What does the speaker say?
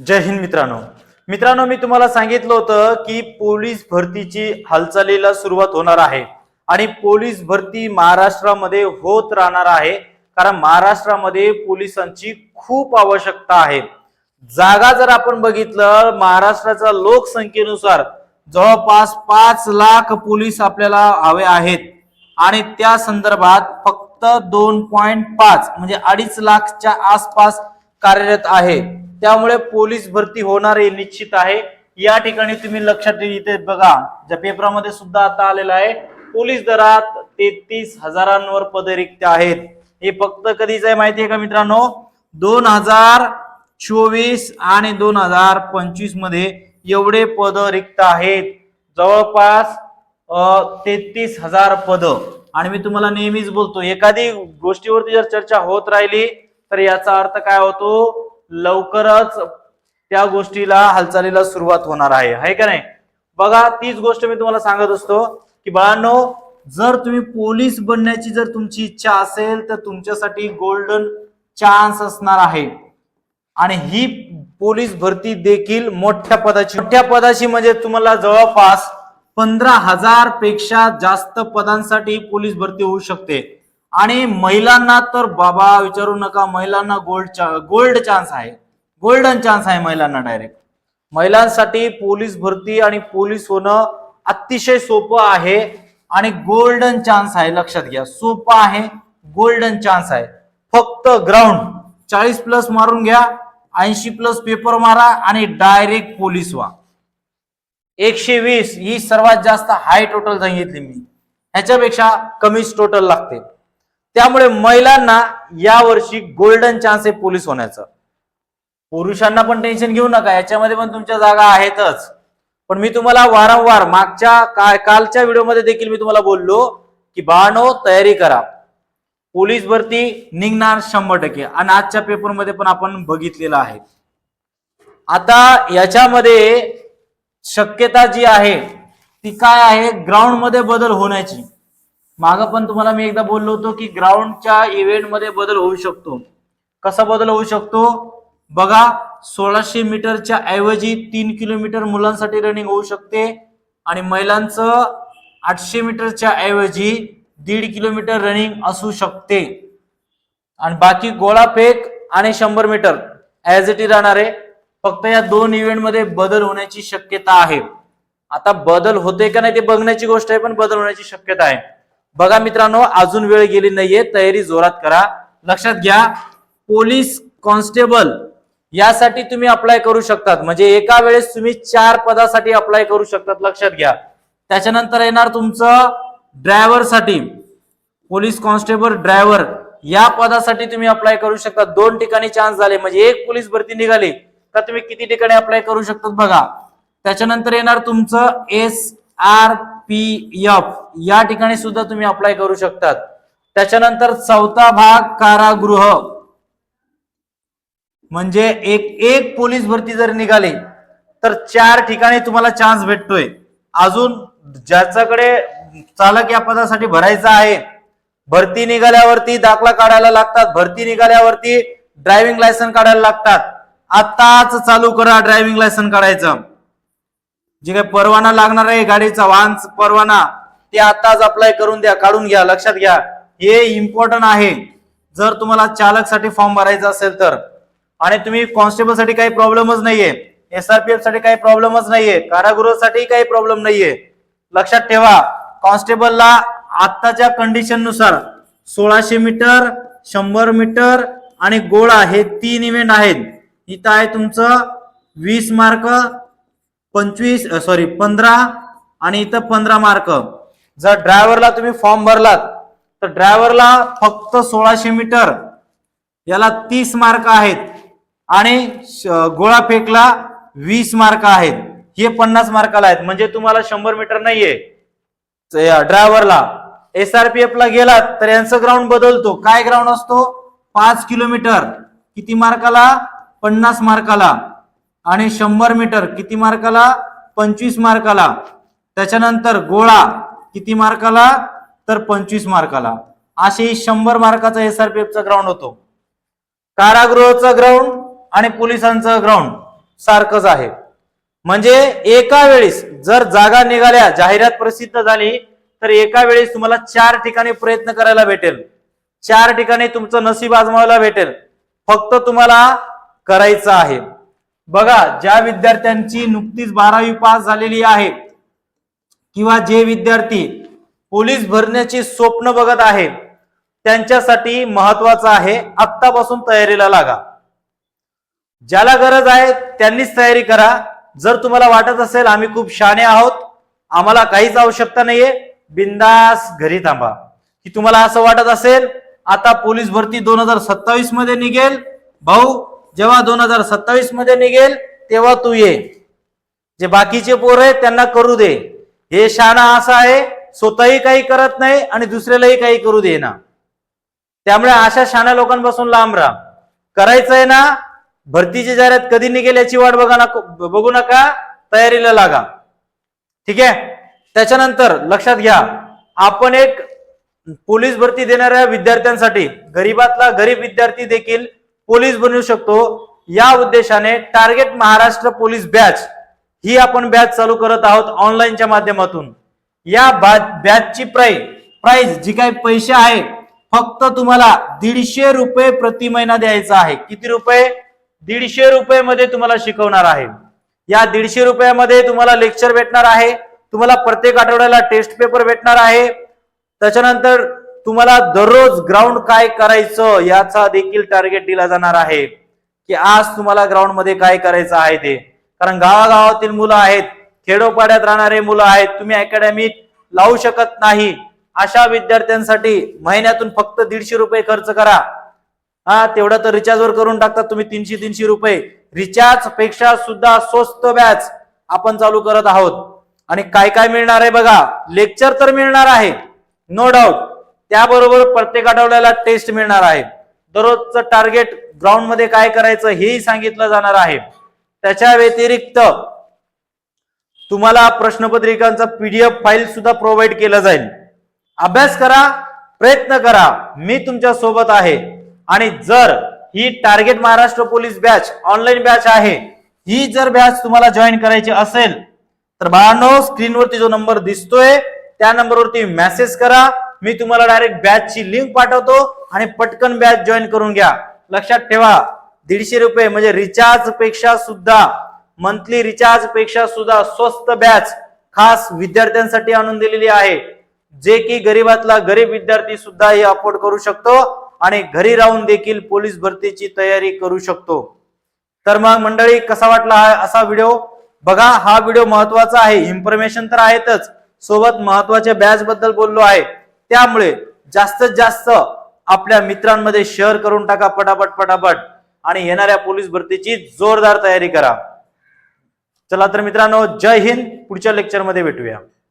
जय हिंद मित्रांनो. मित्रांनो मी तुम्हाला सांगितलं होतं की पोलीस भरतीची हालचालीला सुरुवात होणार आहे आणि पोलीस भरती महाराष्ट्रामध्ये होत राहणार आहे कारण महाराष्ट्रामध्ये पोलिसांची खूप आवश्यकता आहे. जागा जर आपण बघितलं महाराष्ट्राच्या लोकसंख्येनुसार जवळपास पाच लाख पोलीस आपल्याला हवे आहेत आणि त्या संदर्भात फक्त दोन पॉइंट पाच म्हणजे अडीच लाखच्या आसपास कार्यरत आहे. त्यामुळे पोलीस भरती होणार हे निश्चित आहे. या ठिकाणी तुम्ही लक्षात इथे बघा ज्या पेपरामध्ये सुद्धा आता आलेला आहे पोलीस दरात तेहतीस हजारांवर पद रिक्त आहेत. हे फक्त कधीच आहे माहिती आहे का मित्रांनो? दोन हजार चोवीस आणि दोन हजार पंचवीसमध्ये एवढे पद रिक्त आहेत. जवळपास तेहतीस हजार पद. आणि मी तुम्हाला नेहमीच बोलतो एखादी गोष्टीवरती जर चर्चा होत राहिली तर याचा अर्थ काय होतो? लवकरच त्या गोष्टीला हालचालीला सुरुवात होणार आहे. आहे का नाही? बघा तीच गोष्ट मी तुम्हाला सांगत असतो की बाळांनो जर तुम्ही पोलीस बनण्याची जर तुमची इच्छा असेल तर तुमच्यासाठी गोल्डन चान्स असणार आहे. आणि ही पोलीस भरती देखील मोठ्या पदाची मोठ्या पदाची म्हणजे तुम्हाला जवळपास पंधरा हजारपेक्षा जास्त पदांसाठी पोलीस भरती होऊ शकते. आणि महिलांना तर बाबा विचारू नका महिलांना गोल्ड गोल्ड चान्स आहे. गोल्डन चान्स आहे महिलांना डायरेक्ट महिलांसाठी पोलीस भरती आणि पोलीस होणं अतिशय सोपं आहे आणि गोल्डन चान्स आहे लक्षात घ्या. सोपं आहे गोल्डन चान्स आहे. फक्त ग्राउंड चाळीस प्लस मारून घ्या ऐंशी प्लस पेपर मारा आणि डायरेक्ट पोलीस व्हा. एकशे वीस ही सर्वात जास्त हाय टोटल सांगितली मी. ह्याच्यापेक्षा कमीच टोटल लागते. त्यामुळे महिलांना यावर्षी गोल्डन चान्स आहे पोलीस होण्याचं. पुरुषांना पण टेन्शन घेऊ नका याच्यामध्ये पण तुमच्या जागा आहेतच. पण मी तुम्हाला वारंवार मागच्या का- कालच्या व्हिडिओमध्ये देखील मी तुम्हाला बोललो की बाणो तयारी करा. पोलीस भरती निघणार शंभर टक्के. आणि आजच्या पेपरमध्ये पण आपण बघितलेलं आहे. आता याच्यामध्ये शक्यता जी आहे ती काय आहे? ग्राउंडमध्ये बदल होण्याची. माग पण तुम्हाला मी एकदा बोललो होतो की ग्राउंडच्या इव्हेंटमध्ये बदल होऊ शकतो. कसा बदल होऊ शकतो? बघा सोळाशे मीटरच्या ऐवजी तीन किलोमीटर मुलांसाठी रनिंग होऊ शकते आणि महिलांचं आठशे मीटरच्या ऐवजी दीड किलोमीटर रनिंग असू शकते. आणि बाकी गोळा फेक आणि शंभर मीटर ऍज इट इज राहणार आहे. फक्त या दोन इव्हेंटमध्ये बदल होण्याची शक्यता आहे. आता बदल होते का नाही ते बघण्याची गोष्ट आहे पण बदल होण्याची शक्यता आहे. बघा मित्रांनो अजून वेळ गेली नाहीये. तयारी जोरात करा. लक्षात घ्या पोलीस कॉन्स्टेबल यासाठी तुम्ही अप्लाय करू शकतात. म्हणजे एका वेळेस तुम्ही चार पदासाठी अप्लाय करू शकतात. लक्षात घ्या. त्याच्यानंतर येणार तुमचं ड्रायव्हरसाठी पोलीस कॉन्स्टेबल ड्रायव्हर या पदासाठी तुम्ही अप्लाय करू शकता दोन ठिकाणी चान्स झाले. म्हणजे एक पोलीस भरती निघाली तर तुम्ही किती ठिकाणी अप्लाय करू शकतात बघा. त्याच्यानंतर येणार तुमचं एस आर पी एफ या ठिकाणी सुद्धा तुम्ही अप्लाय करू शकतात. त्याच्यानंतर चौथा भाग कारागृह. म्हणजे एक एक पोलीस भरती जर निघाली तर चार ठिकाणी तुम्हाला चान्स भेटतोय. अजून ज्याच्याकडे चालक या पदासाठी भरायचा आहे भरती निघाल्यावरती दाखला काढायला लागतात भरती निघाल्यावरती ड्रायव्हिंग लायसन काढायला लागतात. आताच चालू करा ड्रायव्हिंग लायसन काढायचं. जे काही परवाना लागणार आहे गाडीचा वाहन परवाना ते आताच अप्लाय करून द्या काढून घ्या लक्षात घ्या. हे इम्पॉर्टंट आहे. जर तुम्हाला चालकसाठी फॉर्म भरायचा असेल तर. आणि तुम्ही कॉन्स्टेबलसाठी काही प्रॉब्लेमच नाहीये. एसआरपीएफसाठी काही प्रॉब्लेमच नाहीये. कारागृहासाठी काही प्रॉब्लेम नाहीये. लक्षात ठेवा कॉन्स्टेबलला आत्ताच्या कंडिशननुसार सोळाशे मीटर शंभर मीटर आणि गोळा हे तीन इव्हेंट आहेत. इथं आहे तुमचं वीस मार्क पंचवीस सॉरी पंधरा आणि इथं पंधरा मार्क जर ड्रायव्हरला तुम्ही फॉर्म भरलात तर ड्रायव्हरला फक्त सोळाशे मीटर याला तीस मार्क आहेत आणि श- गोळा फेकला वीस मार्क आहेत. हे पन्नास मार्काला आहेत. म्हणजे तुम्हाला शंभर मीटर नाहीये. ड्रायव्हरला एसआरपीएफ ला गेलात तर यांचं ग्राउंड बदलतो. काय ग्राउंड असतो? पाच किलोमीटर. किती मार्काला पन्नास मार्काला आणि शंभर मीटर किती मार्काला? पंचवीस मार्काला. त्याच्यानंतर गोळा किती मार्काला? तर पंचवीस मार्काला. असे शंभर मार्काचा एस आर पी एफचा ग्राउंड होतो. कारागृहचं ग्राउंड आणि पोलिसांचं ग्राउंड सारखंच आहे. म्हणजे एका वेळेस जर जागा निघाल्या जाहिरात प्रसिद्ध झाली तर एका वेळेस तुम्हाला चार ठिकाणी प्रयत्न करायला भेटेल. चार ठिकाणी तुमचं नशीब आजमावायला भेटेल. फक्त तुम्हाला करायचं आहे. बघा ज्या विद्यार्थ्यांची नुकतीच बारावी पास झालेली आहे किंवा जे विद्यार्थी पोलीस भरण्याची स्वप्न बघत आहे त्यांच्यासाठी महत्वाचं आहे आत्तापासून तयारीला लागा. ज्याला गरज आहे त्यांनीच तयारी करा. जर तुम्हाला वाटत असेल आम्ही खूप शाणे आहोत आम्हाला काहीच आवश्यकता नाहीये बिंदास घरी थांबा. की तुम्हाला असं वाटत असेल आता पोलीस भरती दोन हजार सत्तावीसमध्ये निघेल भाऊ जेव्हा दोन हजार सत्तावीसमध्ये निघेल तेव्हा तू ये. जे बाकीचे पोर आहेत त्यांना करू दे. हे शाळा असा आहे स्वतःही काही करत नाही आणि दुसऱ्यालाही काही करू दे ना त्यामुळे अशा शाण्या लोकांपासून लांब राहा. करायचंय ना भरतीची जाहिरात कधी निघेल याची वाट बघा नको बघू नका तयारीला लागा. ठीक आहे? त्याच्यानंतर लक्षात घ्या आपण एक पोलीस भरती देणाऱ्या विद्यार्थ्यांसाठी गरीबातला गरीब विद्यार्थी देखील पोलीस बनवू शकतो. या उद्देशाने टार्गेट महाराष्ट्र पोलीस बॅच ही आपण बॅच चालू करत आहोत ऑनलाईनच्या माध्यमातून. या बॅचची प्राईज प्राईज जी काही पैसे आहे फक्त तुम्हाला दीडशे रुपये प्रति महिना द्यायचा आहे. किती रुपये? दीडशे रुपये मध्ये तुम्हाला शिकवणार आहे. या दीडशे रुपयामध्ये तुम्हाला लेक्चर भेटणार आहे. तुम्हाला प्रत्येक आठवड्याला टेस्ट पेपर भेटणार आहे. त्याच्यानंतर तुम्हाला दररोज ग्राउंड काय करायचं याचा देखील टार्गेट दिला जाणार आहे. की आज तुम्हाला ग्राउंडमध्ये काय करायचं आहे ते. कारण गावागावातील मुलं आहेत खेडोपाड्यात राहणारे मुलं आहेत तुम्ही अकॅडमीत लावू शकत नाही. अशा विद्यार्थ्यांसाठी महिन्यातून फक्त दीडशे रुपये खर्च करा. हा तेवढा तर रिचार्जवर करून टाकतात तुम्ही तीनशे तीनशे रुपये. रिचार्जपेक्षा सुद्धा स्वस्त बॅच आपण चालू करत आहोत. आणि काय काय मिळणार आहे बघा? लेक्चर तर मिळणार आहे. नो डाऊट त्याबरोबर प्रत्येक आठवड्याला टेस्ट मिळणार आहे. दररोजचं टार्गेट ग्राउंडमध्ये काय करायचं हेही सांगितलं जाणार आहे. त्याच्या व्यतिरिक्त तुम्हाला प्रश्नपत्रिकांचा पीडीएफ फाईल सुद्धा प्रोव्हाइड केलं जाईल. अभ्यास करा प्रयत्न करा. मी तुमच्यासोबत आहे. आणि जर ही target Maharashtra police batch online batch आहे ही जर बॅच तुम्हाला जॉईन करायची असेल तर बाळांनो स्क्रीनवरती जो नंबर दिसतोय त्या नंबरवरती मेसेज करा. मी तुम्हाला डायरेक्ट बॅचची लिंक पाठवतो आणि पटकन बॅच जॉईन करून घ्या. लक्षात ठेवा दीडशे रुपये म्हणजे रिचार्जपेक्षा सुद्धा मंथली रिचार्जपेक्षा सुद्धा स्वस्त बॅच खास विद्यार्थ्यांसाठी आणून दिलेली आहे. जे की गरीबातला गरीब विद्यार्थी सुद्धा हे अफोर्ड करू शकतो आणि घरी राहून देखील पोलीस भरतीची तयारी करू शकतो. तर मग मंडळी कसा वाटला असा व्हिडिओ बघा हा व्हिडिओ महत्त्वाचा आहे. इन्फॉर्मेशन तर आहेतच. सोबत महत्त्वाच्या बॅच बद्दल बोललो आहे. त्यामुळे जास्तीत जास्त आपल्या मित्रांमध्ये शेअर करून टाका पटापट पटापट. आणि येणाऱ्या पोलीस भरतीची जोरदार तयारी करा. चला तर मित्रांनो जय हिंद. पुढच्या लेक्चरमध्ये भेटूया.